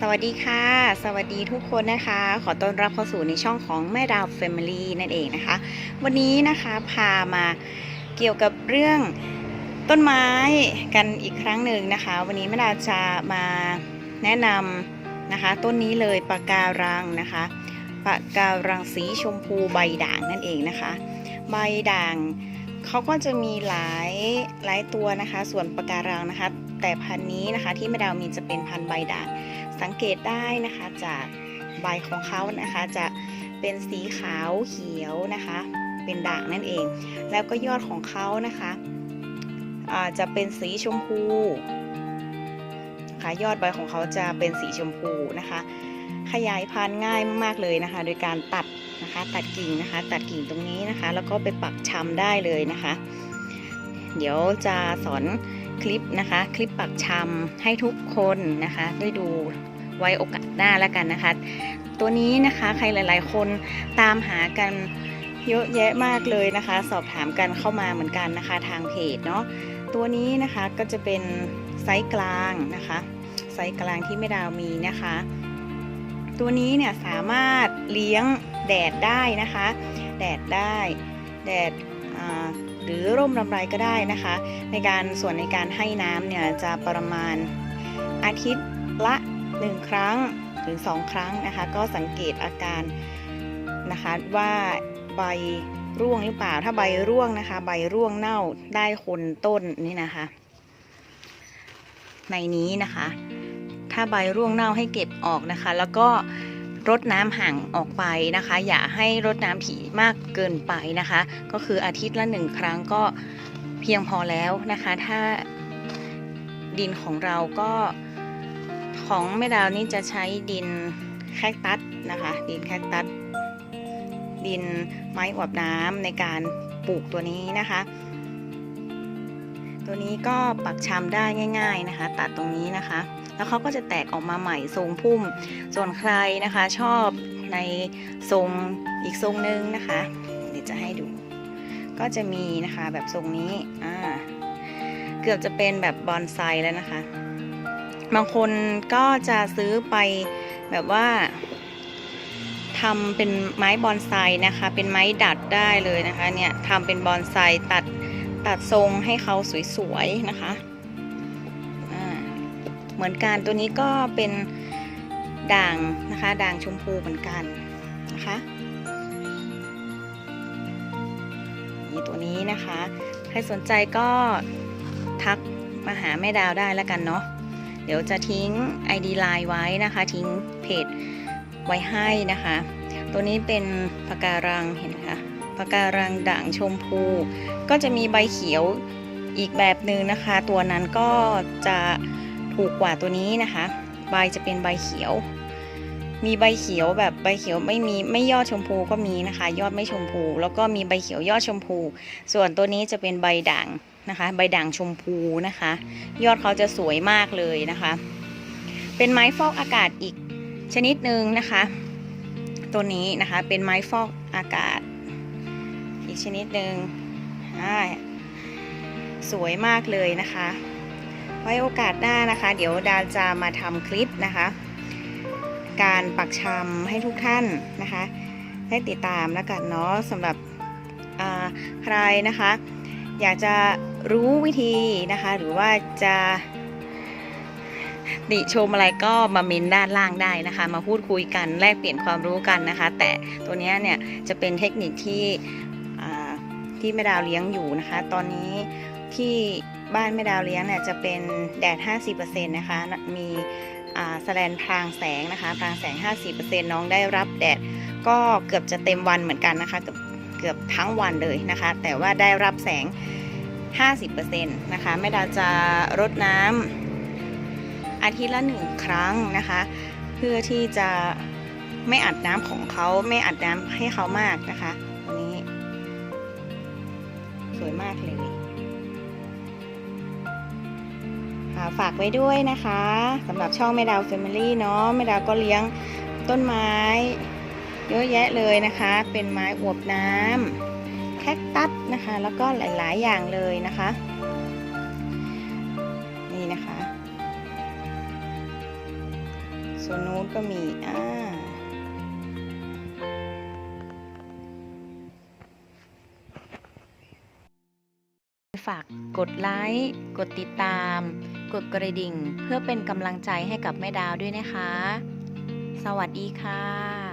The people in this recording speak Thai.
สวัสดีค่ะ สวัสดีทุกคนนะคะ ขอต้อนรับเข้าสู่ในช่องของแม่ดาว Family นั่นเองนะคะ วันนี้นะคะพามาเกี่ยวกับเรื่องต้นไม้กันอีกครั้งหนึ่งนะคะ วันนี้แม่ดาวจะมาแนะนำนะคะ ต้นนี้เลยปะการังนะคะปะการังสีชมพูใบด่างนั่นเองนะคะ ใบด่างเขาก็จะมีหลายหลายตัวนะคะ ส่วนปะการังนะคะ แต่พันนี้นะคะที่แม่ดาวมีจะเป็นพันใบด่าง สังเกตได้นะคะจากใบของเขานะคะจะเป็นสีขาวเขียวนะคะ เป็นด่างนั่นเอง แล้วก็ยอดของเขานะคะจะเป็นสีชมพูค่ะยอดใบของเขาจะเป็นสีชมพูนะคะ ขยายพันธุ์ง่ายมากๆเลยนะคะ โดยการตัดนะคะตัดกิ่งนะคะ ตัดกิ่งตรงนี้นะคะ แล้วก็ไปปักชำได้เลยนะคะ เดี๋ยวจะสอน คลิปนะคะ คลิปปักชำให้ทุกคนนะคะ ได้ดูไว้โอกาสหน้าแล้วกันนะคะ ตัวนี้นะคะใครหลาย ๆ คนตามหากันเยอะแยะมากเลยนะคะ สอบถามกันเข้ามาเหมือนกันนะคะทางเพจเนาะตัวนี้นะคะก็จะเป็นไซส์กลางนะคะไซส์กลางที่ไม่ดาวมีนะคะ ตัวนี้เนี่ยสามารถเลี้ยงแดดได้นะคะ แดดได้ แดดอ่า หรือร่มรำไรก็ได้นะคะ ในการส่วนในการให้น้ำเนี่ยจะประมาณอาทิตย์ละ 1 ครั้งหรือ2ครั้งนะคะ ก็สังเกตอาการนะคะว่าใบร่วงหรือเปล่าถ้าใบร่วงนะคะ ใบร่วงเน่าได้คนต้นนี่นะคะ ในนี้นะคะ ถ้าใบร่วงเน่าให้เก็บออกนะคะ แล้วก็ รดน้ำห่างออกไปนะคะ อย่าให้รดน้ำถี่มากเกินไปนะคะ ก็คืออาทิตย์ละหนึ่งครั้งก็เพียงพอแล้วนะคะ ถ้าดินของเราก็ของแม่ดาวนี่จะใช้ดินแคคตัสนะคะ ดินแคคตัสดินไม้อวบน้ำในการปลูกตัวนี้นะคะ ตัวนี้ก็ปักชำได้ง่าย ๆนะคะ ตัดตรงนี้นะคะ แล้วเขาก็จะแตกออกมาใหม่ทรงพุ่ม ส่วนใครนะคะชอบในทรงอีกทรงนึงนะคะ เดี๋ยวจะให้ดู ก็จะมีนะคะแบบทรงนี้อ่าเกือบจะเป็นแบบบอนไซแล้วนะคะ บางคนก็จะซื้อไปแบบว่าทำเป็นไม้บอนไซนะคะ เป็นไม้ดัดได้เลยนะคะเนี่ยทำเป็นบอนไซตัด ตัดทรงให้เขาสวยๆนะคะเหมือนกันตัวนี้ก็เป็นด่างนะคะ ด่างชมพูเหมือนกันนะคะนี่ตัวนี้นะคะ ใครสนใจก็ทักมาหาแม่ดาวได้แล้วกันเนาะเดี๋ยวจะทิ้ง ID ไลน์ไว้นะคะ ทิ้งเพจไว้ให้นะคะ ตัวนี้เป็นปะการังเห็นไหมคะะการังด่างชมพู ก็จะมีใบเขียวอีกแบบหนึ่งนะคะ ตัวนั้นก็จะถูกกว่าตัวนี้นะคะ ใบจะเป็นใบเขียว มีใบเขียวแบบใบเขียวไม่มีไม่ยอดชมพูก็มีนะคะ ยอดไม่ชมพู แล้วก็มีใบเขียวยอดชมพู ส่วนตัวนี้จะเป็นใบด่างนะคะ ใบด่างชมพูนะคะ ยอดเขาจะสวยมากเลยนะคะ เป็นไม้ฟอกอากาศอีกชนิดหนึ่งนะคะ ตัวนี้นะคะเป็นไม้ฟอกอากาศ อีกชนิดหนึ่งสวยมากเลยนะคะ ไว้โอกาสหน้านะคะ เดี๋ยวดาจะมาทำคลิปนะคะ การปักชำให้ทุกท่านนะคะ ได้ติดตามแล้วกันเนาะสำหรับใครนะคะ อยากจะรู้วิธีนะคะ หรือว่าจะติชมอะไรก็มาเมนด้านล่างได้นะคะ มาพูดคุยกันแลกเปลี่ยนความรู้กันนะคะ แต่ตัวเนี้ยเนี่ยจะเป็นเทคนิคที่ ที่แม่ดาวเลี้ยงอยู่นะคะ ตอนนี้ที่บ้านแม่ดาวเลี้ยงเนี่ยจะเป็นแดด 50%นะคะ มีแสลนพรางแสงนะคะพรางแสง 50%น้องได้รับแดดก็เกือบจะเต็มวันเหมือนกันนะคะ เกือบเกือบทั้งวันเลยนะคะ แต่ว่าได้รับแสง 50%นะคะแม่ดาวจะรดน้ำอาทิตย์ละหนึ่งครั้งนะคะ เพื่อที่จะไม่อัดน้ำของเขาไม่อัดน้ำให้เขามากนะคะ วยมากเลยฝากไว้ด้วยนะคะสำหรับช่องแม่ดาว Family เนาะแม่ดาวก็เลี้ยงต้นไม้ เยอะแยะเลยนะคะ เป็นไม้อวบน้ำแคคตัสนะคะ แล้วก็หลายๆ อย่างเลยนะคะ นี่นะคะโซนนู้นก็มีอ่า ฝากกดไลค์ กดติดตาม กดกระดิ่ง เพื่อเป็นกำลังใจให้กับแม่ดาวด้วยนะคะ สวัสดีค่ะ